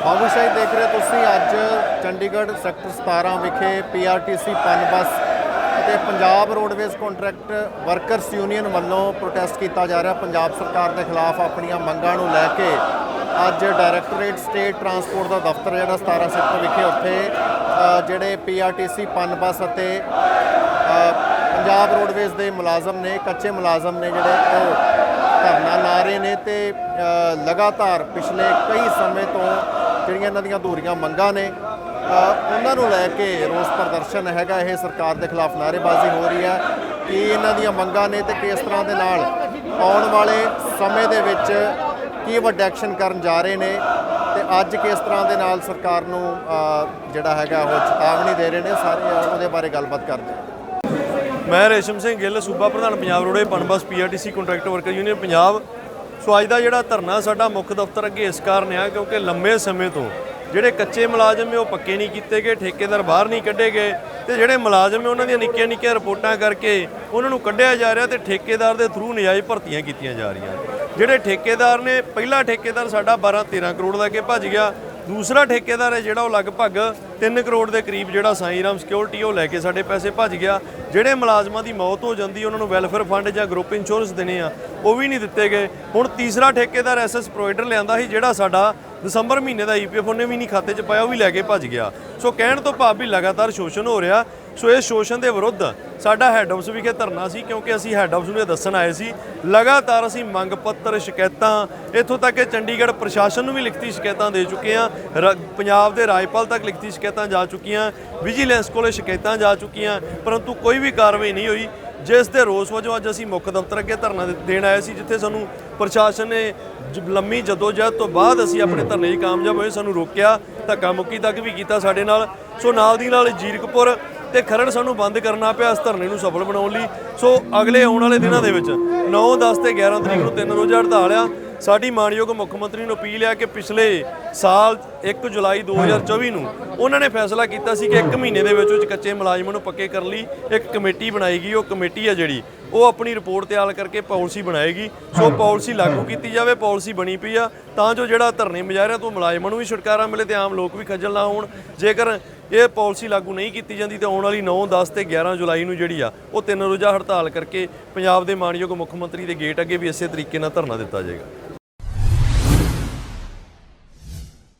ਦੇਖ ਰਹੇ ਹੋ ਤੁਸੀਂ ਅੱਜ ਚੰਡੀਗੜ੍ਹ ਸੈਕਟਰ 17 ਵਿਖੇ ਪੀਆਰਟੀਸੀ ਪਨ ਬੱਸ ਅਤੇ Punjab roadways contract workers union ਵੱਲੋਂ ਪ੍ਰੋਟੈਸਟ ਕੀਤਾ ਜਾ ਰਿਹਾ। ਪੰਜਾਬ ਸਰਕਾਰ ਦੇ ਖਿਲਾਫ ਆਪਣੀਆਂ ਮੰਗਾਂ ਨੂੰ ਲੈ ਕੇ ਅੱਜ ਡਾਇਰੈਕਟੋਰੇਟ ਸਟੇਟ ਟਰਾਂਸਪੋਰਟ ਦਾ ਦਫ਼ਤਰ ਜਿਹੜਾ 17 ਸੈਕਟਰ ਵਿਖੇ ਉੱਥੇ ਅ, ਜਿਹੜੇ ਪੀਆਰਟੀਸੀ ਪਨ ਬੱਸ ਅਤੇ ਪੰਜਾਬ ਰੋਡਵੇਜ਼ ਦੇ ਮੁਲਾਜ਼ਮ ਨੇ ਕੱਚੇ ਮੁਲਾਜ਼ਮ ਨੇ ਜਿਹੜੇ ਉਹ ਧਰਨਾ ਲਾ ਰਹੇ ਨੇ ਤੇ ਲਗਾਤਾਰ ਪਿਛਲੇ ਕਈ ਸਮੇਂ ਤੋਂ ਜਿਹੜੀਆਂ ਇਹਨਾਂ ਦੀਆਂ ਅਧੂਰੀਆਂ ਮੰਗਾਂ ਨੇ ਉਹਨਾਂ ਨੂੰ ਲੈ ਕੇ ਰੋਸ ਪ੍ਰਦਰਸ਼ਨ ਹੈਗਾ, ਇਹ ਸਰਕਾਰ ਦੇ ਖਿਲਾਫ ਨਾਅਰੇਬਾਜ਼ੀ ਹੋ ਰਹੀ ਹੈ ਕੀ ਇਹਨਾਂ ਦੀਆਂ ਮੰਗਾਂ ਨੇ ਤੇ ਕਿਸ ਤਰ੍ਹਾਂ ਦੇ ਨਾਲ ਆਉਣ ਵਾਲੇ ਸਮੇਂ ਦੇ ਵਿੱਚ ਕੀ ਵੱਡਾ ਐਕਸ਼ਨ ਕਰਨ ਜਾ ਰਹੇ ਨੇ ਤੇ ਅੱਜ ਕਿਸ ਤਰ੍ਹਾਂ ਦੇ ਨਾਲ ਸਰਕਾਰ ਨੂੰ ਜਿਹੜਾ ਹੈਗਾ ਉਹ ਚੇਤਾਵਨੀ ਦੇ ਰਹੇ ਨੇ, ਸਾਰੇ ਉਹਦੇ ਬਾਰੇ ਗੱਲਬਾਤ ਕਰਦੇ ਮੈਂ ਰੇਸ਼ਮ ਸਿੰਘ ਗਿੱਲ, ਸੂਬਾ ਪ੍ਰਧਾਨ Punjab roadways Punbus PRTC contract worker union, Punjab. So ਅੱਜ ਦਾ ਜਿਹੜਾ ਧਰਨਾ ਸਾਡਾ ਮੁੱਖ ਦਫ਼ਤਰ ਅੱਗੇ ਇਸ ਕਾਰਨ ਆ ਕਿਉਂਕਿ ਲੰਮੇ ਸਮੇਂ ਤੋਂ ਜਿਹੜੇ ਕੱਚੇ ਮੁਲਾਜ਼ਮ ਨੇ ਉਹ ਪੱਕੇ ਨਹੀਂ ਕੀਤੇ ਗਏ, ਠੇਕੇਦਾਰ ਬਾਹਰ ਨਹੀਂ ਕੱਢੇ ਗਏ ਤੇ ਜਿਹੜੇ ਮੁਲਾਜ਼ਮ ਨੇ ਉਹਨਾਂ ਦੀਆਂ ਨਿੱਕੀਆਂ ਨਿੱਕੀਆਂ ਰਿਪੋਰਟਾਂ ਕਰਕੇ ਉਹਨਾਂ ਨੂੰ ਕੱਢਿਆ ਜਾ ਰਿਹਾ ਤੇ ਠੇਕੇਦਾਰ ਦੇ ਥਰੂ ਨਜਾਇਜ਼ ਭਰਤੀਆਂ ਕੀਤੀਆਂ ਜਾ ਰਹੀਆਂ। ਜਿਹੜੇ ਠੇਕੇਦਾਰ ਨੇ, ਪਹਿਲਾ ਠੇਕੇਦਾਰ ਸਾਡਾ 12 13 ਕਰੋੜ ਦਾ ਕੇ ਭੱਜ ਗਿਆ। ਦੂਸਰਾ ਠੇਕੇਦਾਰ ਹੈ ਜਿਹੜਾ ਉਹ ਲਗਭਗ 3 ਕਰੋੜ ਦੇ ਕਰੀਬ ਜਿਹੜਾ ਸਾਈਂ ਰਾਮ ਸਿਕਿਉਰਿਟੀ ਉਹ ਲੈ ਕੇ ਸਾਡੇ ਪੈਸੇ ਭੱਜ ਗਿਆ। ਜਿਹੜੇ ਮੁਲਾਜ਼ਮਾਂ ਦੀ ਮੌਤ ਹੋ ਜਾਂਦੀ ਉਹਨਾਂ ਨੂੰ ਵੈਲਫੇਅਰ ਫੰਡ ਜਾਂ ਗਰੁੱਪ ਇੰਸ਼ੋਰੈਂਸ ਦੇਣੇ ਆ, ਉਹ ਵੀ ਨਹੀਂ ਦਿੱਤੇ ਗਏ। ਹੁਣ ਤੀਸਰਾ ਠੇਕੇਦਾਰ ਐਸਐਸ ਪ੍ਰੋਵਾਈਡਰ ਲਿਆਂਦਾ ਸੀ, ਜਿਹੜਾ ਸਾਡਾ ਦਸੰਬਰ ਮਹੀਨੇ ਦਾ ਈਪੀਐਫ ਉਹਨੇ ਵੀ ਨਹੀਂ ਖਾਤੇ 'ਚ ਪਾਇਆ, ਉਹ ਵੀ ਲੈ ਕੇ ਭੱਜ ਗਿਆ। ਸੋ ਕਹਿਣ ਤੋਂ ਭਾਵ ਵੀ ਲਗਾਤਾਰ ਸ਼ੋਸ਼ਣ ਹੋ ਰਿਹਾ। ਸੋ ਇਹ ਸ਼ੋਸ਼ਣ ਦੇ ਵਿਰੁੱਧ ਸਾਡਾ ਹੈੱਡ ਆਫਿਸ ਵਿਖੇ ਧਰਨਾ ਸੀ, ਕਿਉਂਕਿ ਅਸੀਂ ਹੈੱਡ ਆਫਿਸ ਨੂੰ ਇਹ ਦੱਸਣ ਆਏ ਸੀ। ਲਗਾਤਾਰ ਅਸੀਂ ਮੰਗ ਪੱਤਰ, ਸ਼ਿਕਾਇਤਾਂ, ਇੱਥੋਂ ਤੱਕ ਕਿ ਚੰਡੀਗੜ੍ਹ ਪ੍ਰਸ਼ਾਸਨ ਨੂੰ ਵੀ ਲਿਖਤੀ ਸ਼ਿਕਾਇਤਾਂ ਦੇ ਚੁੱਕੇ ਹਾਂ। ਰ- ਪੰਜਾਬ ਦੇ ਰਾਜਪਾਲ ਤੱਕ ਲਿਖਤੀ ਸ਼ਿਕਾਇਤਾਂ ਜਾ ਚੁੱਕੀਆਂ ਵਿਜੀਲੈਂਸ ਕੋਲੇ ਸ਼ਿਕਾਇਤਾਂ ਜਾ ਚੁੱਕੀਆਂ, ਪਰੰਤੂ ਕੋਈ ਵੀ ਕਾਰਵਾਈ ਨਹੀਂ ਹੋਈ। ਜਿਸ ਦੇ ਰੋਸ ਵਜੋਂ ਅੱਜ ਅਸੀਂ ਮੁੱਖ ਦਫ਼ਤਰ ਅੱਗੇ ਧਰਨਾ ਦੇ- ਦੇਣ ਆਏ ਸੀ, ਜਿੱਥੇ ਸਾਨੂੰ ਪ੍ਰਸ਼ਾਸਨ ਨੇ ਜ- ਲੰਮੀ ਜਦੋਜਹਿਦ ਤੋਂ ਬਾਅਦ ਅਸੀਂ ਆਪਣੇ ਧਰਨੇ 'ਚ ਕਾਮਯਾਬ ਹੋਏ, ਸਾਨੂੰ ਰੋਕਿਆ, ਧੱਕਾ ਮੁੱਕੀ ਤੱਕ ਵੀ ਕੀਤਾ ਸਾਡੇ ਨਾਲ। ਸੋ ਨਾਲ ਦੀ ਨਾਲ ਜੀਰਕਪੁਰ ਤੇ ਖਰੜ ਸਾਨੂੰ ਬੰਦ ਕਰਨਾ ਪਿਆ ਇਸ ਧਰਨੇ ਨੂੰ ਸਫਲ ਬਣਾਉਣ ਲਈ। ਸੋ ਅਗਲੇ ਆਉਣ ਵਾਲੇ ਦਿਨਾਂ ਦੇ ਵਿੱਚ 9 10 ਤੇ 11 ਤਰੀਕ ਨੂੰ ਤਿੰਨ ਰੋਜ਼ਾ ਹੜਤਾਲ ਆ। ਸਾਡੀ ਮਾਨਯੋਗ ਮੁੱਖ ਮੰਤਰੀ ਨੂੰ ਅਪੀਲ ਆ ਕਿ ਪਿਛਲੇ ਸਾਲ 1 ਜੁਲਾਈ 2024 ਨੂੰ ਉਹਨਾਂ ਨੇ ਫੈਸਲਾ ਕੀਤਾ ਸੀ ਕਿ 1 ਮਹੀਨੇ ਦੇ ਵਿੱਚ ਵਿੱਚ ਕੱਚੇ ਮੁਲਾਜ਼ਮਾਂ ਨੂੰ ਪੱਕੇ ਕਰਨ ਲਈ ਇੱਕ ਕਮੇਟੀ ਬਣਾਈ ਗਈ ਉਹ ਕਮੇਟੀ ਆ ਜਿਹੜੀ, ਉਹ ਆਪਣੀ ਰਿਪੋਰਟ ਤਿਆਰ ਕਰਕੇ ਪਾਲਿਸੀ ਬਣਾਏਗੀ। ਸੋ ਪਾਲਿਸੀ ਲਾਗੂ ਕੀਤੀ ਜਾਵੇ, ਪਾਲਿਸੀ ਬਣੀ ਪਈ ਆ। ਤਾਂ ਜੋ ਜਿਹੜਾ ਧਰਨੇ ਮੁਜ਼ਾਹਰਿਆਂ ਤੋਂ ਮੁਲਾਜ਼ਮਾਂ ਨੂੰ ਵੀ ਛੁਟਕਾਰਾ ਮਿਲੇ ਤੇ ਆਮ ਲੋਕ ਵੀ ਖੱਜਲ ਨਾ ਹੋਣ। ਜੇਕਰ ਇਹ ਪਾਲਿਸੀ ਲਾਗੂ ਨਹੀਂ ਕੀਤੀ ਜਾਂਦੀ ਤੇ ਆਉਣ ਵਾਲੀ 9 10 ਤੇ 11 ਜੁਲਾਈ ਨੂੰ ਜਿਹੜੀ ਆ, ਉਹ ਤਿੰਨ ਰੋਜ਼ਾ ਹੜਤਾਲ ਕਰਕੇ ਪੰਜਾਬ ਦੇ ਮਾਨਯੋਗ ਮੁੱਖ ਮੰਤਰੀ ਦੇ ਗੇਟ ਅੱਗੇ ਵੀ ਇਸੇ ਤਰੀਕੇ ਨਾਲ ਧਰਨਾ ਦਿੱਤਾ ਜਾਏਗਾ।